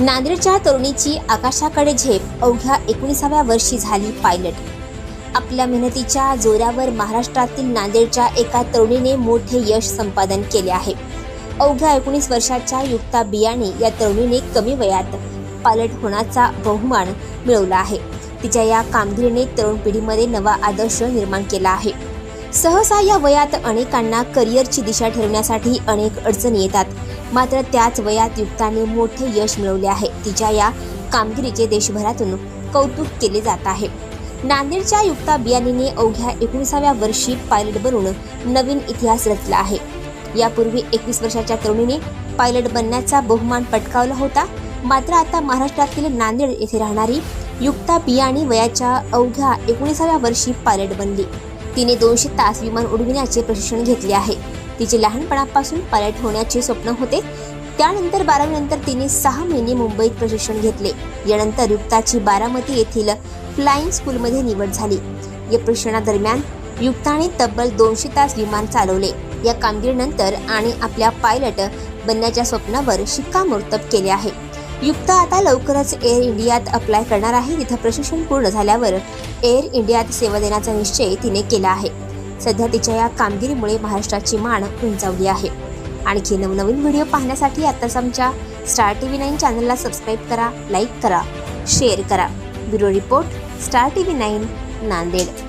नांदेडच्या तरुणीची आकाशाकडे झेप. अवघ्या एकोणीसाव्या वर्षी झाली पायलट. आपल्या मेहनतीच्या जोरावर महाराष्ट्रातील नांदेडच्या एका तरुणीने मोठे यश संपादन केले आहे. अवघ्या एकोणीस वर्षाच्या युक्ता बियाणे या तरुणीने कमी वयात पायलट होण्याचा बहुमान मिळवला आहे. तिच्या या कामगिरीने तरुण पिढीमध्ये नवा आदर्श निर्माण केला आहे. सहसा या वयात अनेकांना करिअरची दिशा ठरवण्यासाठी अनेक अडचणी येतात. मात्र त्याच वयात युक्ताने मोठे यश मिळवले आहे. तिच्या या कामगिरीचे देशभरातून कौतुक केले जात आहे. नांदेडच्या युक्ता बियाणीने अवघ्या एकोणीसाव्या वर्षी पायलट बनून नवीन इतिहास रचला आहे. यापूर्वी एकवीस वर्षाच्या तरुणीने पायलट बनण्याचा बहुमान पटकावला होता. मात्र आता महाराष्ट्रातील नांदेड येथे राहणारी युक्ता बियाणी वयाच्या अवघ्या एकोणीसाव्या वर्षी पायलट बनली. तिने दोनशे तास विमान उडविण्याचे प्रशिक्षण घेतले आहे. तिचे लहानपणापासून पायलट होण्याचे स्वप्न होते. त्यानंतर बारावीनंतर तिने सहा महिने मुंबईत प्रशिक्षण घेतले. यानंतर युक्ताची बारामती येथील फ्लाइंग स्कूलमध्ये निवड झाली. या प्रशिक्षणादरम्यान युक्ताने तब्बल दोनशे तास विमान चालवले. या कामगिरीनंतर आणि आपल्या पायलट बनण्याच्या स्वप्नावर शिक्कामोर्तब केले आहे. युक्ता आता लवकरच एअर इंडियात अप्लाय करणार आहे. तिथं प्रशिक्षण पूर्ण झाल्यावर एअर इंडियात सेवा देण्याचा निश्चय तिने केला आहे. सध्या तिच्या या कामगिरीमुळे महाराष्ट्राची मान उंचावली आहे. आणखी नवनवीन व्हिडिओ पाहण्यासाठी आत्ताच आमच्या स्टार टी व्ही नाईन चॅनलला सबस्क्राईब करा लाईक करा शेअर करा. Bureau report star T V nine Nanded.